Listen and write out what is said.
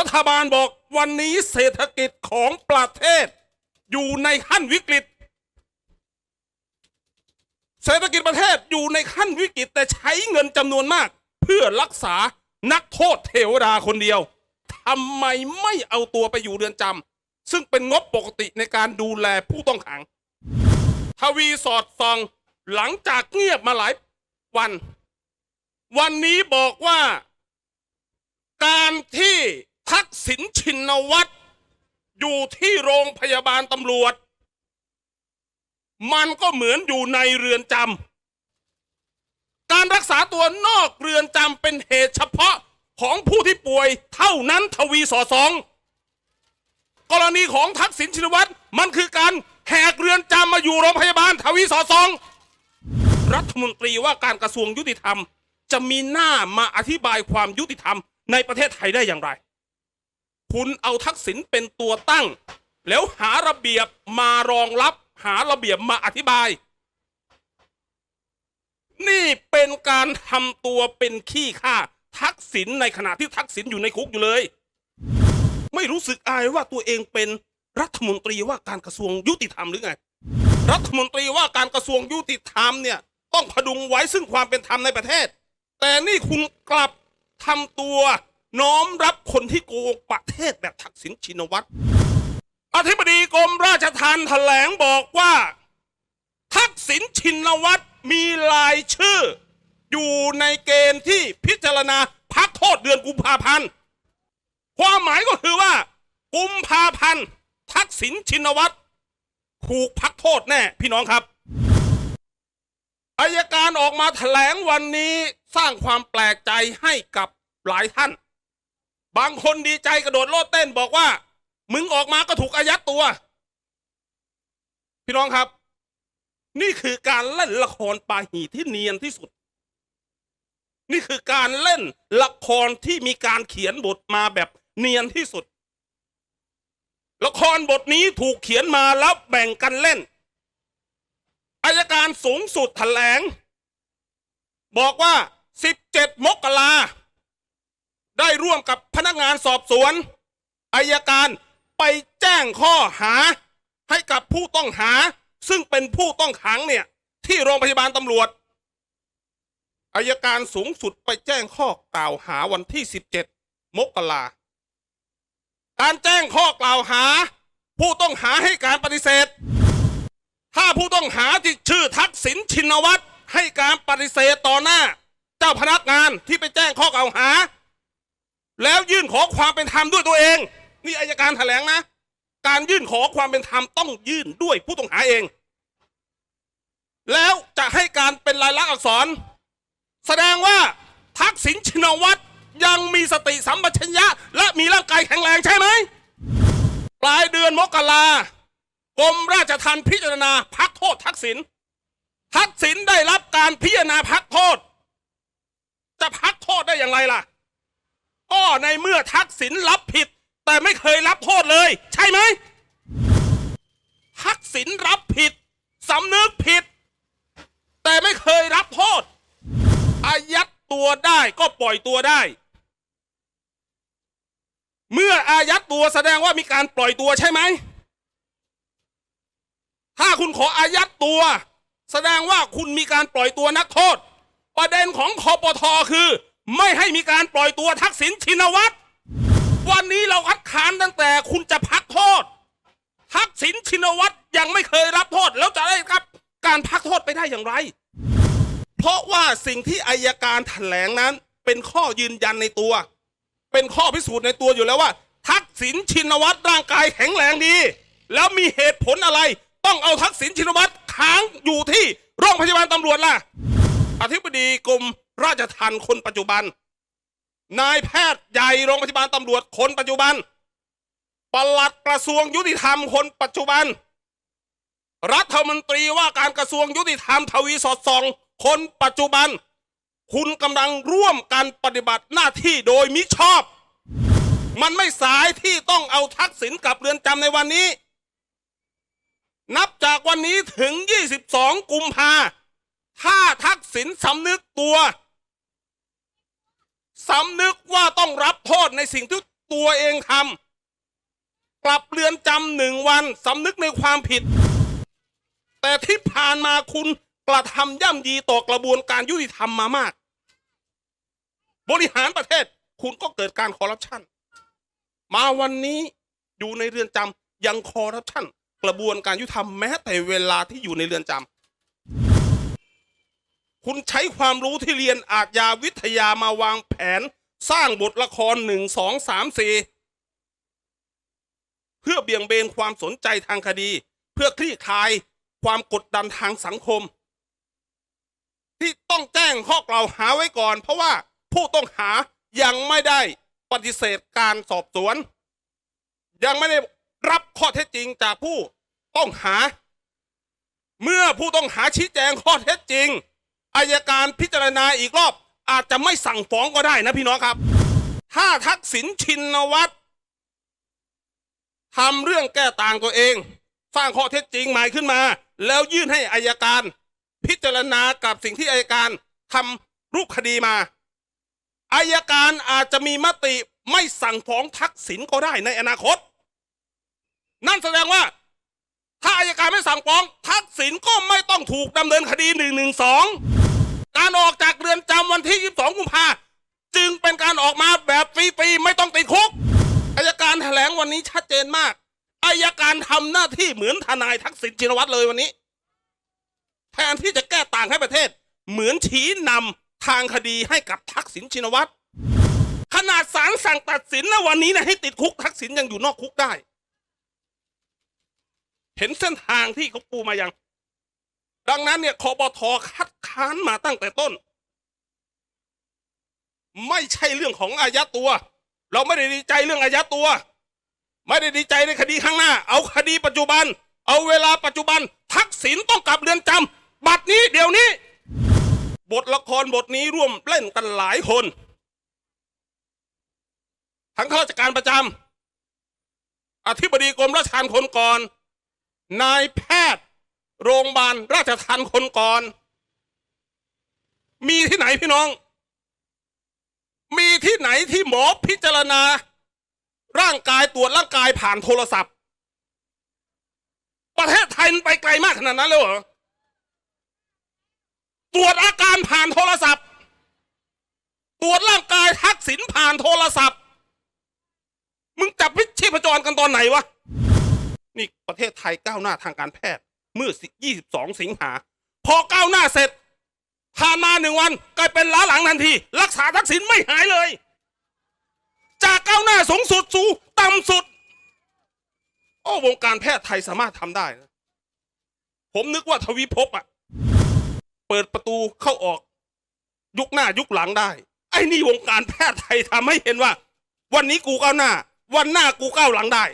รัฐบาลบอกวันนี้เศรษฐกิจของประเทศ อยู่ในขั้นวิกฤต เศรษฐกิจประเทศอยู่ในขั้นวิกฤตแต่ใช้เงินจำนวนมาก เพื่อรักษานักโทษเทวดาคนเดียวทำไมไม่เอาตัวไปอยู่เรือนจำซึ่งเป็นงบปกติในการดูแลผู้ต้องขัง ทวีสอดส่องหลังจากเงียบมาหลายวัน วันนี้บอกว่า ทักษิณชินวัตรอยู่ที่โรงพยาบาลตำรวจ มันก็เหมือนอยู่ในเรือนจำการรักษาตัวนอกเรือนจำเป็นเหตุเฉพาะของผู้ที่ป่วยเท่านั้นทวีสอสองกรณีของทักษิณชินวัตรมันคือการแหกเรือนจำมาอยู่โรงพยาบาลทวีสอสองรัฐมนตรีว่าการกระทรวงยุติธรรม จะมีหน้ามาอธิบายความยุติธรรมในประเทศไทยได้อย่างไร คุณเอาทักษิณเป็นตัวตั้ง แล้วหาระเบียบมารองรับ หาระเบียบมาอธิบาย นี่เป็นการทำตัวเป็นขี้ข้าทักษิณในขณะที่ทักษิณอยู่ในคุกอยู่เลย ไม่รู้สึกอายว่าตัวเองเป็นรัฐมนตรีว่าการกระทรวงยุติธรรมหรือไง รัฐมนตรีว่าการกระทรวงยุติธรรมเนี่ยต้องพดุงไว้ซึ่งความเป็นธรรมในประเทศ แต่นี่คุณกลับทำตัว น้อมรับคนที่โกงประเทศแบบทักษิณชินวัตร อธิบดีกรมราชทัณฑ์แถลงบอกว่า ทักษิณชินวัตรมีรายชื่อ อยู่ในเกณฑ์ที่พิจารณาพักโทษเดือนกุมภาพันธ์ความหมายก็คือว่า กุมภาพันธ์ทักษิณชินวัตรถูกพักโทษแน่ พี่น้องครับอายการออกมาแถลงวันนี้สร้างความแปลกใจให้กับหลายท่าน บางคนดีใจกระโดดโลดเต้นบอกว่า มึงออกมาก็ถูกอายัดตัว พี่น้องครับ นี่คือการเล่นละครปาหีที่เนียนที่สุด นี่คือการเล่นละครที่มีการเขียนบทมาแบบเนียนที่สุด ละครบทนี้ถูกเขียนมาแล้วแบ่งกันเล่นอายการสูงสุดแถลง บอกว่า 17 มกรา ได้ร่วมกับพนักงานสอบสวนอายการไปแจ้งข้อหาให้กับผู้ต้องหา ซึ่งเป็นผู้ต้องขังเนี่ย ที่โรงพยาบาลตำรวจอายการสูงสุดไปแจ้งข้อกล่าวหาวันที่ 17 มกราการแจ้งข้อกล่าวหา ผู้ต้องหาให้การปฏิเสธ ถ้าผู้ต้องหาที่ชื่อทักษิณชินวัตรให้การปฏิเสธต่อหน้า เจ้าพนักงานที่ไปแจ้งข้อกล่าวหา แล้วยื่นขอความเป็นธรรมด้วยตัวเอง นี่อายการแถลงนะ การยื่นขอความเป็นธรรมต้องยื่นด้วยผู้ต้องหาเอง แล้วจะให้การเป็นลายลักษณ์อักษร แสดงว่าทักษิณชินวัตรยังมีสติสัมปชัญญะ และมีร่างกายแข็งแรงใช่ไหมปลายเดือนมกรากรมราชทัณฑ์พิจารณาพักโทษทักษิณทักษิณได้รับการพิจารณาพักโทษ จะพักโทษได้อย่างไรล่ะ ก็ในเมื่อทักษิณรับผิด แต่ไม่เคยรับโทษเลย ใช่ไหม ทักษิณรับผิดสำนึกผิด แต่ไม่เคยรับโทษ อายัดตัวได้ก็ปล่อยตัวได้ เมื่ออายัดตัวแสดงว่ามีการปล่อยตัวใช่ไหม ถ้าคุณขออายัดตัว แสดงว่าคุณมีการปล่อยตัวนักโทษ ประเด็นของคอปทอคือ ไม่ให้มีการปล่อยตัวทักษิณชินวัตรวันนี้เราคัดค้านตั้งแต่คุณจะพักโทษ ทักษิณชินวัตรยังไม่เคยรับโทษแล้วจะได้ครับการพักโทษไปได้อย่างไร เพราะว่าสิ่งที่อายการแถลงนั้นเป็นข้อยืนยันในตัว เป็นข้อพิสูจน์ในตัวอยู่แล้วว่า ทักษิณชินวัตรร่างกายแข็งแรงดี แล้วมีเหตุผลอะไร ต้องเอาทักษิณชินวัตรค้างอยู่ที่โรงพยาบาลตำรวจล่ะอธิบดีกรม ราชทัณฑ์คนปัจจุบัน นายแพทย์ใหญ่โรงพยาบาลตำรวจคนปัจจุบันปลัดกระทรวงยุติธรรมคนปัจจุบัน รัฐมนตรีว่าการกระทรวงยุติธรรมทวีสอดส่องคนปัจจุบัน คุณกำลังร่วมกันปฏิบัติหน้าที่โดยมิชอบ มันไม่สายที่ต้องเอาทักษิณกลับเรือนจำในวันนี้ นับจากวันนี้ถึง 22 กุมภาถ้าทักษิณสำนึกตัว สำนึกว่าต้องรับโทษในสิ่งที่ตัวเองทำกลับเรือนจำหนึ่งวันสำนึกในความผิด แต่ที่ผ่านมาคุณกระทำย่ำยีต่อกระบวนการยุติธรรมมามาก บริหารประเทศคุณก็เกิดการคอร์รัปชันมาวันนี้อยู่ในเรือนจำยังคอร์รัปชันกระบวนการยุติธรรมแม้แต่เวลาที่อยู่ในเรือนจำ คุณใช้ความรู้ที่เรียนอาชญาวิทยามาวางแผนสร้างบทละครหนึ่งสองสามสี่เพื่อเบี่ยงเบนความสนใจทางคดี เพื่อคลี่คลายความกดดันทางสังคม ที่ต้องแจ้งข้อกล่าวหาไว้ก่อน เพราะว่าผู้ต้องหายังไม่ได้ปฏิเสธการสอบสวน ยังไม่ได้รับข้อเท็จจริงจากผู้ต้องหา เมื่อผู้ต้องหาชี้แจงข้อเท็จจริง อายการพิจารณาอีกรอบ อาจจะไม่สั่งฟ้องก็ได้นะพี่น้องครับ ถ้าทักษิณชินวัตรทำเรื่องแก้ต่างตัวเอง สร้างข้อเท็จจริงใหม่ขึ้นมา แล้วยื่นให้อายการ พิจารณากับสิ่งที่อายการทำรูปคดีมาอายการอาจจะมีมติไม่สั่งฟ้องทักษิณก็ได้ในอนาคต นั่นแสดงว่า ถ้าอายการไม่สั่งฟ้อง ทักษิณก็ไม่ต้องถูกดำเนินคดีหนึ่งหนึ่งสอง การออกจากเรือนจำวันที่ 22 กุมภาจึงเป็นการออกมาแบบฟรีๆไม่ต้องติดคุกอายการแถลงวันนี้ชัดเจนมากอายการทำหน้าที่เหมือนทนายทักษิณชินวัตรเลยวันนี้ แทนที่จะแก้ต่างให้ประเทศ เหมือนชี้นำทางคดีให้กับทักษิณชินวัตรขนาดศาลสั่งตัดสินนะวันนี้นะให้ติดคุกทักษิณยังอยู่นอกคุกได้ เห็นเส้นทางที่เขาปูมายัง ดังนั้นเนี่ยคอปทคัดค้านมาตั้งแต่ต้น ไม่ใช่เรื่องของอายัดตัว เราไม่ได้ดีใจเรื่องอายัดตัว ไม่ได้ดีใจในคดีข้างหน้า เอาคดีปัจจุบัน เอาเวลาปัจจุบัน ทักษิณต้องกลับเรือนจำบัดนี้เดี๋ยวนี้ บทละครบทนี้ร่วมเล่นกันหลายคน ทั้งข้าราชการประจำอธิบดีกรมราชทัณฑ์คนก่อน นายแพทย์ โรงพยาบาลราชทัณฑ์คนก่อน มีที่ไหนพี่น้อง มีที่ไหนที่หมอพิจารณา ร่างกายตรวจร่างกายผ่านโทรศัพท์ ประเทศไทยมันไปไกลมากขนาดนั้นเลยเหรอตรวจอาการผ่านโทรศัพท์ ตรวจร่างกายทักษิณผ่านโทรศัพท์ มึงจับวิชีพจรกันตอนไหนวะ นี่ประเทศไทยก้าวหน้าทางการแพทย์ เมื่อ 22 สิงหา พอก้าวหน้าเสร็จผ่านมาหนึ่งวันกลายเป็นล้าหลังทันที รักษาทักษิณไม่หายเลย จากก้าวหน้าสูงสุดสู่ต่ำสุด โอ้วงการแพทย์ไทยสามารถทำได้นะผมนึกว่าทวีภพอะ เปิดประตูเข้าออก ยุคหน้ายุคหลังได้ ไอ้นี่วงการแพทย์ไทยทำให้เห็นว่า วันนี้กูก้าวหน้า วันหน้ากูก้าวหลังได้